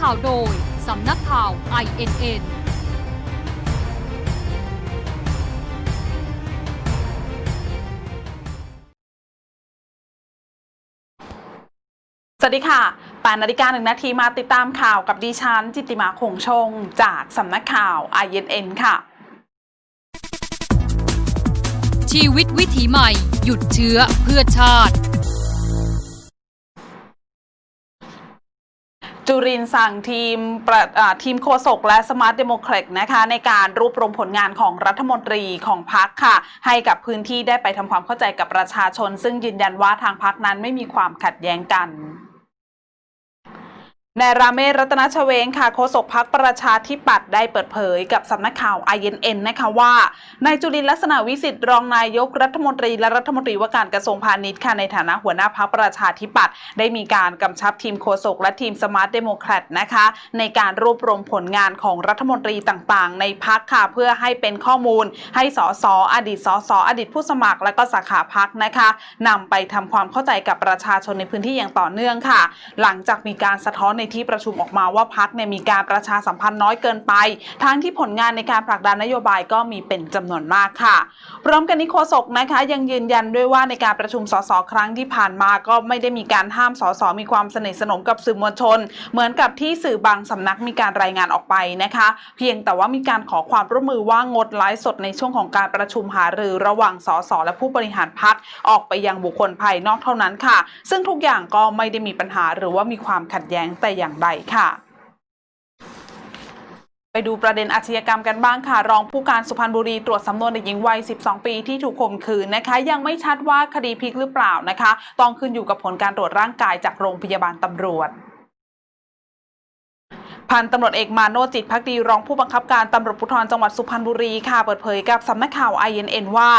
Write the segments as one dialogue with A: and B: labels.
A: ข่าวโดย สำนักข่าว INN
B: สวัสดีค่ะ8นาฬิกาหนึ่งนาทีมาติดตามข่าวกับดิฉัน จิตติมาคงชง จากสำนักข่าว INN ค่ะ
A: ชีวิตวิถีใหม่ หยุดเชื้อเพื่อชาติ
B: จุรินสั่งทีมทีมโฆษกและสมาร์ทเดโมแครตนะคะในการรวบรวมผลงานของรัฐมนตรีของพักค่ะ ให้กับพื้นที่ได้ไปทำความเข้าใจกับประชาชน ซึ่งยืนยันว่าทางพักนั้นไม่มีความขัดแย้งกัน นายราเมศรัตนชเวงค่ะโฆษกพักประชาธิปัตย์ได้เปิดเผยกับสำนักข่าว INN นะคะว่านายจุลินลักษณะวิสิทธิ์รองนายกรัฐมนตรีและรัฐมนตรีว่าการกระทรวงพาณิชย์ค่ะในฐานะหัวหน้าพักประชาธิปัตย์ได้มีการกำชับทีมโฆษกและทีมสมาร์ทเดโมแครตนะคะในการรวบรวมผลงานของรัฐมนตรีต่างๆ ในพักค่ะเพื่อให้เป็นข้อมูล ให้สสอดีตสสอดีตผู้สมัคร และก็สาขาพักนะคะนำไปทำความเข้าใจกับประชาชนในพื้นที่อย่างต่อเนื่องค่ะ หลังจากมีการสะท้อนในที่ประชุมออกมาว่าพักเนี่ยมีการประชาสัมพันธ์น้อยเกินไป ทั้งที่ผลงานในการผลักดันนโยบายก็มีเป็นจำนวนมากค่ะ พร้อมกันนี้โฆษกนะคะยังยืนยันด้วยว่าในการประชุมสสครั้งที่ผ่านมาก็ไม่ได้มีการห้ามสสมีความสนิทสนมกับสื่อมวลชน เหมือนกับที่สื่อบางสำนักมีการรายงานออกไปนะคะ เพียงแต่ว่ามีการขอความร่วมมือว่างดไลฟ์สดในช่วงของการประชุมหารือระหว่างสสและผู้บริหารพักออกไปยังบุคคลภายนอกเท่านั้นค่ะ ซึ่งทุกอย่างก็ไม่ได้มีปัญหาหรือว่ามีความขัดแย้งแต่อย่างใดค่ะไปดูประเด็นอาชญากรรมกันบ้างค่ะ รองผู้การสุพรรณบุรีตรวจสำนวนเด็กหญิงวัย 12 ปีที่ถูกข่มขืนนะคะ ยังไม่ชัดว่าคดีพลิกหรือเปล่านะคะ ต้องขึ้นอยู่กับผลการตรวจร่างกายจากโรงพยาบาลตำรวจ พันตำรวจเอกมาโนจิตพักดีรองผู้บังคับการตำรวจภูธรจังหวัดสุพรรณบุรีค่ะเปิดเผยกับสำนักข่าว INN ว่า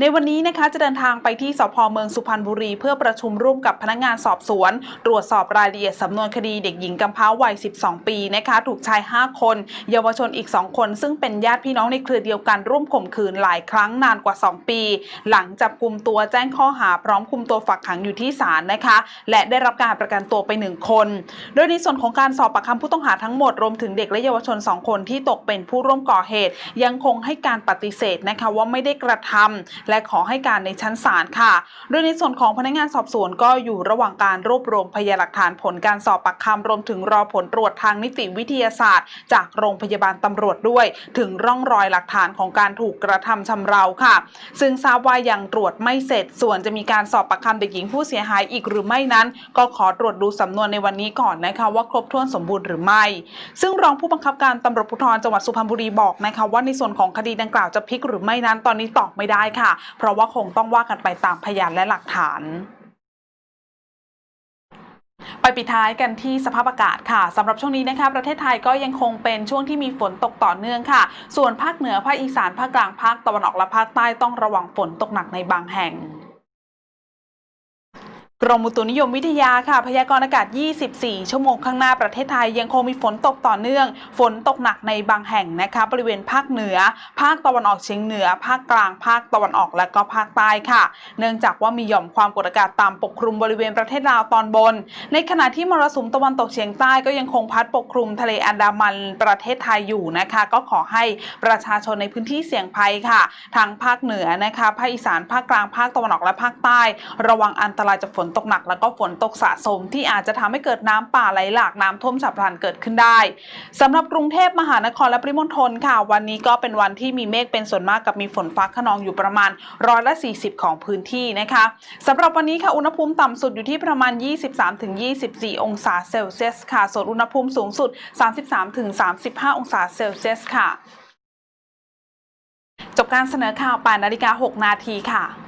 B: ในวันนี้นะคะจะเดินทางไปที่สพเมืองสุพรรณบุรี เพื่อประชุมร่วมกับพนักงานสอบสวน ตรวจสอบรายละเอียดสำนวนคดีเด็กหญิงกำพร้าวัย 12 ปีนะคะถูกชาย 5 คน เยาวชนอีก 2 คน ซึ่งเป็นญาติพี่น้องในเครือเดียวกันร่วมข่มขืนหลายครั้งนานกว่า 2 ปี หลังจับกลุ่มตัวแจ้งข้อหาพร้อมคุมตัวฝักขังอยู่ที่ศาลนะคะ และได้รับการประกันตัวไป 1 คน โดยในส่วนของการสอบปากคำผู้ต้องหาทั้งหมดรวมถึงเด็กและเยาวชน 2 คนที่ตกเป็นผู้ร่วมก่อเหตุ ยังคงให้การปฏิเสธนะคะว่าไม่ได้กระทำและขอให้การในชั้นศาลค่ะ โดยในส่วนของพนักงานสอบสวนก็อยู่ระหว่างการรวบรวมพยานหลักฐานผลการสอบปากคำรวมถึงรอผลตรวจทางนิติวิทยาศาสตร์ จากโรงพยาบาลตำรวจด้วย ถึงร่องรอยหลักฐานของการถูกกระทำชำเราค่ะ ซึ่งทราบว่ายังตรวจไม่เสร็จ ส่วนจะมีการสอบปากคำเด็กหญิงผู้เสียหายอีกหรือไม่นั้น ก็ขอตรวจดูสำนวนในวันนี้ก่อนนะคะว่าครบถ้วนสมบูรณ์หรือไม่ซึ่งรองผู้บังคับการตำรวจภูธรจังหวัดสุพรรณบุรีบอกนะคะว่าในส่วนของคดีดังกล่าวจะพลิกหรือไม่นั้นตอนนี้ตอบไม่ได้ค่ะ เพราะว่าคงต้องว่ากันไปตามพยานและหลักฐานไปปิดท้ายกันที่สภาพอากาศค่ะสำหรับช่วงนี้นะคะประเทศไทยก็ยังคงเป็นช่วงที่มีฝนตกต่อเนื่องค่ะ ส่วนภาคเหนือภาคอีสานภาคกลางภาคตะวันออกและภาคใต้ต้องระวังฝนตกหนักในบางแห่ง กรมอุตุนิยมวิทยาค่ะ พยากรณ์อากาศ 24 ชั่วโมงข้างหน้าประเทศไทยยังคงมีฝนตกต่อเนื่อง ฝนตกหนักในบางแห่งนะคะ บริเวณภาคเหนือ ภาคตะวันออกเฉียงเหนือ ภาคกลาง ภาคตะวันออกและก็ภาคใต้ค่ะ เนื่องจากว่ามีหย่อมความกดอากาศต่ำปกคลุมบริเวณประเทศลาวตอนบน ในขณะที่มรสุมตะวันตกเฉียงใต้ก็ยังคงพัดปกคลุมทะเลอันดามันประเทศไทยอยู่นะคะ ก็ขอให้ประชาชนในพื้นที่เสี่ยงภัยค่ะทางภาคเหนือนะคะภาคอีสานภาคกลางภาคตะวันออกและภาคใต้ ระวังอันตรายจากฝนตกหนักแล้วก็ฝนตกสะสม ที่อาจจะทำให้เกิดน้ำป่าไหลหลากน้ำท่วมฉับพลันเกิดขึ้นได้สำหรับกรุงเทพมหานครและปริมณฑลค่ะ วันนี้ก็เป็นวันที่มีเมฆเป็นส่วนมากกับมีฝนฟ้าขนองอยู่ประมาณร้อยละ 40 ของพื้นที่นะคะสำหรับวันนี้ค่ะอุณหภูมิต่ำสุดอยู่ที่ประมาณ 23-24 องศาเซลเซียสค่ะส่วนอุณหภูมิสูงสุด 33-35 องศาเซลเซียสค่ะ จบการเสนอข่าว8นาฬิกา6นาทีค่ะ